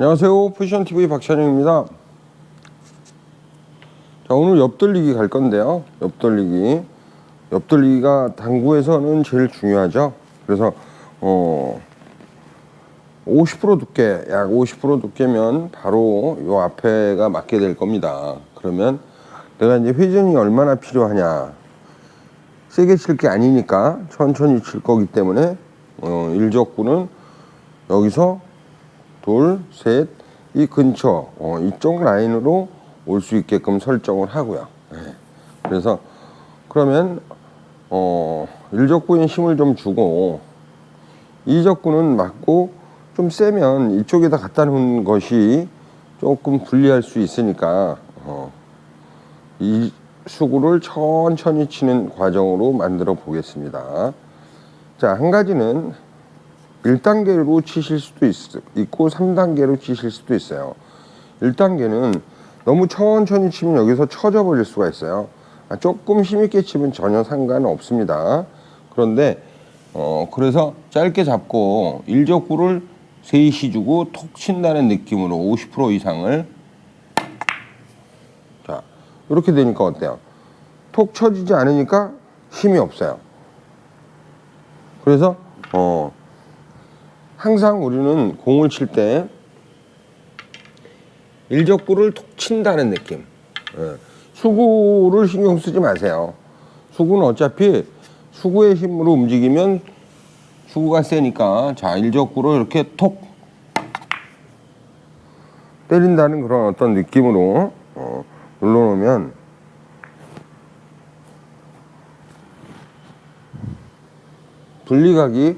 안녕하세요. 포지션TV 박찬영입니다. 자, 오늘 옆돌리기 갈 건데요. 옆돌리기. 옆돌리기가 당구에서는 제일 중요하죠. 그래서, 어, 50% 두께, 약 50% 두께면 바로 요 앞에가 맞게 될 겁니다. 그러면 내가 이제 회전이 얼마나 필요하냐. 세게 칠 게 아니니까 천천히 칠 거기 때문에, 어, 일적구는 여기서 둘, 셋, 이 근처, 어, 이쪽 라인으로 올 수 있게끔 설정을 하고요. 예. 그래서 그러면 어, 일적구에 힘을 좀 주고 이적구는 맞고 좀 세면 이쪽에다 갖다 놓은 것이 조금 불리할 수 있으니까 어, 이 수구를 천천히 치는 과정으로 만들어 보겠습니다. 자, 한 가지는 1단계로 치실 수도 있, 있고 3단계로 치실 수도 있어요. 1단계는 너무 천천히 치면 여기서 처져 버릴 수가 있어요. 아, 조금 힘있게 치면 전혀 상관없습니다. 그런데 어 그래서 짧게 잡고 일적구를 세이시 주고 톡 친다는 느낌으로 50% 이상을 자 이렇게 되니까 어때요? 톡 쳐지지 않으니까 힘이 없어요. 그래서 어 항상 우리는 공을 칠 때 일적구를 톡 친다는 느낌. 예. 수구를 신경 쓰지 마세요. 수구는 어차피 수구의 힘으로 움직이면 수구가 세니까 자 일적구로 이렇게 톡 때린다는 그런 어떤 느낌으로 어, 눌러놓으면 분리각이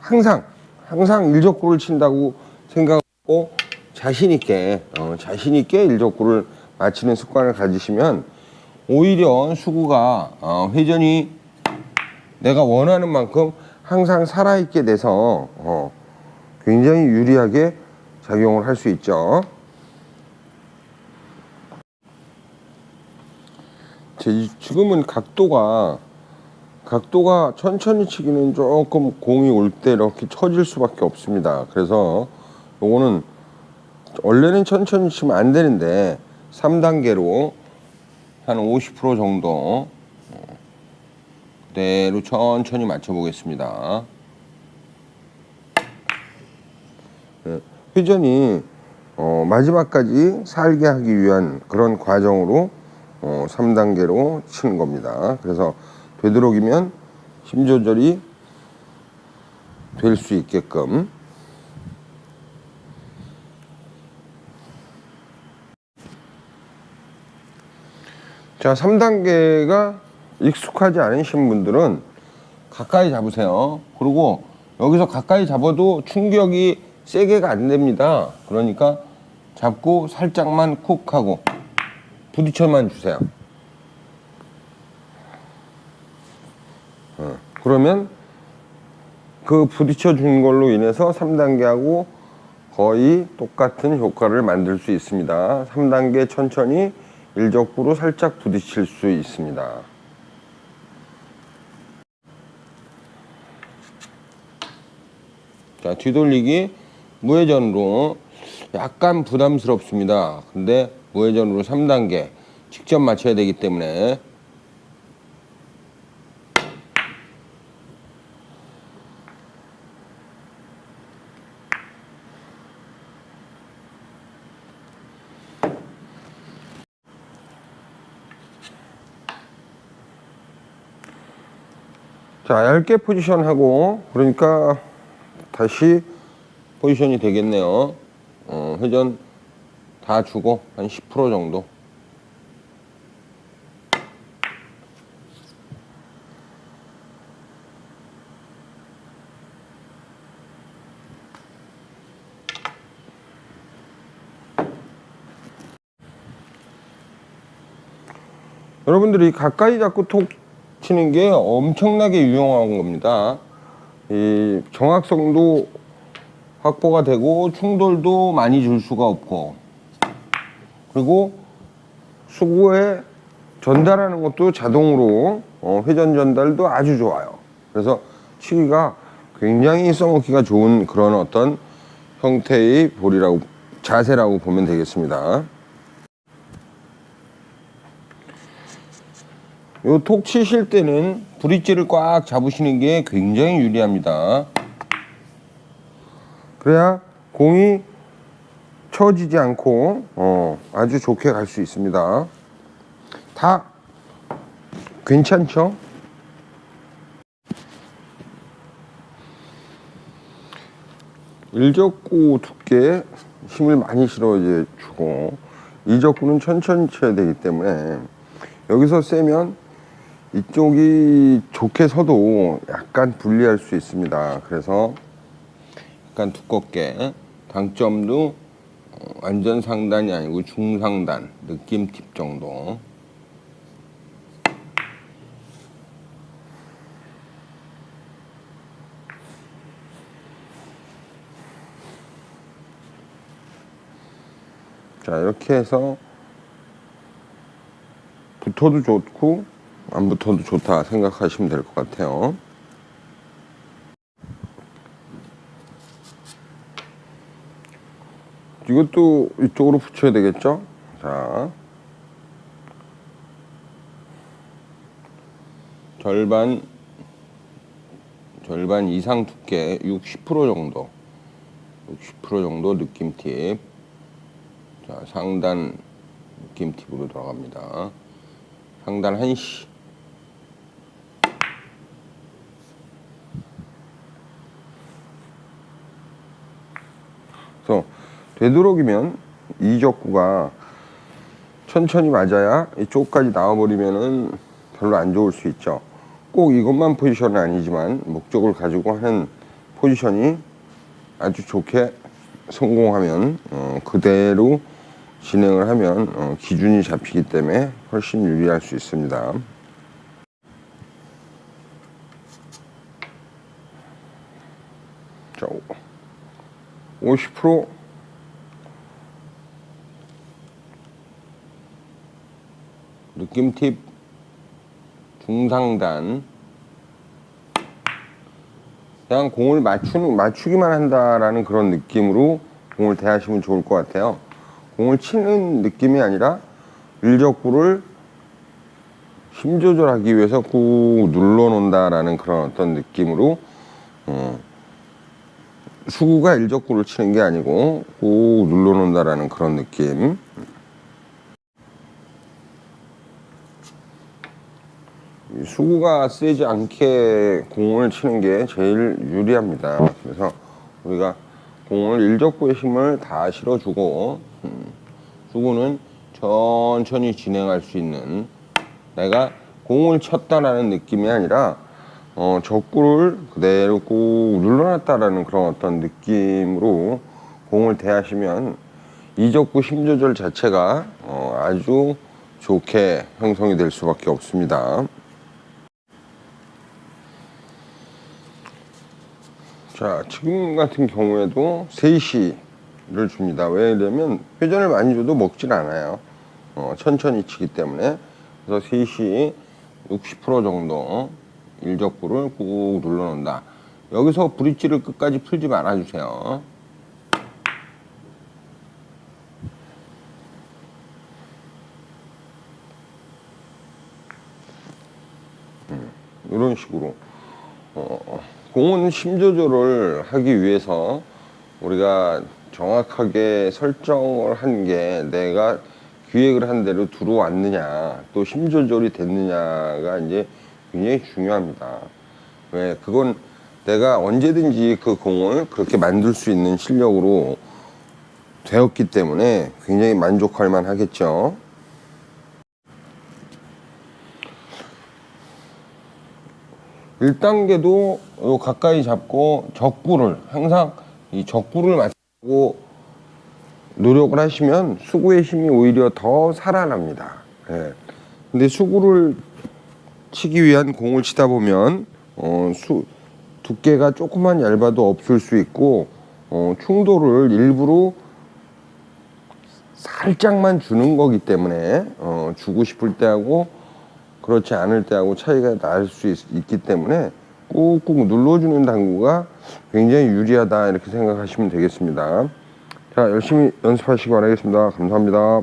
항상 항상 일적구를 친다고 생각하고 자신 있게 어, 자신 있게 일적구를 맞히는 습관을 가지시면 오히려 수구가 어, 회전이 내가 원하는 만큼 항상 살아있게 돼서 어, 굉장히 유리하게 작용을 할 수 있죠. 제- 지금은 각도가 각도가 천천히 치기는 조금 공이 올 때 이렇게 처질 수밖에 없습니다. 그래서 요거는 원래는 천천히 치면 안 되는데 3단계로 한 50% 정도 어, 그대로 천천히 맞춰 보겠습니다. 예, 회전이 어, 마지막까지 살게 하기 위한 그런 과정으로 어, 3단계로 치는 겁니다. 그래서 되도록이면 힘 조절이 될 수 있게끔. 자 3단계가 익숙하지 않으신 분들은 가까이 잡으세요. 그리고 여기서 가까이 잡아도 충격이 세게가 안 됩니다. 그러니까 잡고 살짝만 쿡 하고 부딪혀만 주세요 그러면 그 부딪혀 준 걸로 인해서 3단계하고 거의 똑같은 효과를 만들 수 있습니다. 3단계 천천히 일적구로 살짝 부딪힐 수 있습니다. 자, 뒤돌리기 무회전으로 약간 부담스럽습니다. 근데 무회전으로 3단계 직접 맞춰야 되기 때문에 자, 얇게 포지션하고 그러니까 다시 포지션이 되겠네요. 어, 회전 다 주고 한 10% 정도. 여러분들이 가까이 잡고 톡 치는 게 엄청나게 유용한 겁니다. 이 정확성도 확보가 되고 충돌도 많이 줄 수가 없고 그리고 수구에 전달하는 것도 자동으로 어, 회전 전달도 아주 좋아요. 그래서 치기가 굉장히 써먹기가 좋은 그런 어떤 형태의 볼이라고 자세라고 보면 되겠습니다. 요톡 치실 때는 브릿지를 꽉 잡으시는 게 굉장히 유리합니다. 그래야 공이 처지지 않고 어, 아주 좋게 갈 수 있습니다. 다 괜찮죠? 일적구 두께 힘을 많이 실어 이제 주고 이적구는 천천히 쳐야 되기 때문에 여기서 세면 이쪽이 좋게 서도 약간 불리할 수 있습니다. 그래서 약간 두껍게 당점도 어, 완전 상단이 아니고 중상단 느낌 팁 정도 자 이렇게 해서 붙어도 좋고 안 붙어도 좋다 생각하시면 될 것 같아요. 이것도 이쪽으로 붙여야 되겠죠? 자. 절반, 절반 이상 두께 60% 정도. 60% 정도 느낌 팁. 자, 상단 느낌 팁으로 들어갑니다. 상단 한시. 그래서 되도록이면 이적구가 천천히 맞아야 이쪽까지 나와버리면은 별로 안 좋을 수 있죠. 꼭 이것만 포지션은 아니지만 목적을 가지고 하는 포지션이 아주 좋게 성공하면 어, 그대로 진행을 하면 어, 기준이 잡히기 때문에 훨씬 유리할 수 있습니다. 자, 50% 느낌 팁 중상단 그냥 공을 맞추는 맞추기만 한다라는 그런 느낌으로 공을 대하시면 좋을 것 같아요. 공을 치는 느낌이 아니라 일적구를 힘 조절하기 위해서 꾹 눌러 놓는다라는 그런 어떤 느낌으로 어, 수구가 일적구를 치는 게 아니고 꾹 눌러 놓는다라는 그런 느낌. 수구가 세지 않게 공을 치는 게 제일 유리합니다. 그래서 우리가 공을 일적구의 힘을 다 실어주고 음, 수구는 천천히 진행할 수 있는 내가 공을 쳤다라는 느낌이 아니라 어, 적구를 그대로 꾹 눌러놨다라는 그런 어떤 느낌으로 공을 대하시면 이적구 힘 조절 자체가 어, 아주 좋게 형성이 될 수밖에 없습니다. 자, 지금 같은 경우에도 3시를 줍니다. 왜냐면 회전을 많이 줘도 먹질 않아요. 어, 천천히 치기 때문에. 그래서 3시 60% 정도 일적구를 꾹 눌러 놓는다. 여기서 브릿지를 끝까지 풀지 말아 주세요. 음, 이런 식으로. 어, 공은 심조절을 하기 위해서 우리가 정확하게 설정을 한 게 내가 기획을 한 대로 들어왔느냐 또힘 조절이 됐느냐가 이제 굉장히 중요합니다. 왜 그건 내가 언제든지 그 공을 그렇게 만들 수 있는 실력으로 되었기 때문에 굉장히 만족할 만 하겠죠. 1단계도 요 가까이 잡고 적구를 항상 이 적구를 맞추고 노력을 하시면 수구의 힘이 오히려 더 살아납니다. 예. 근데 수구를 치기 위한 공을 치다 보면 어, 수, 두께가 조금만 얇아도 없을 수 있고 어, 충돌을 일부러 살짝만 주는 거기 때문에 어, 주고 싶을 때 하고 그렇지 않을 때하고 차이가 날 수 있기 때문에 꾹꾹 눌러주는 당구가 굉장히 유리하다 이렇게 생각하시면 되겠습니다. 자, 열심히 연습하시기 바라겠습니다. 감사합니다.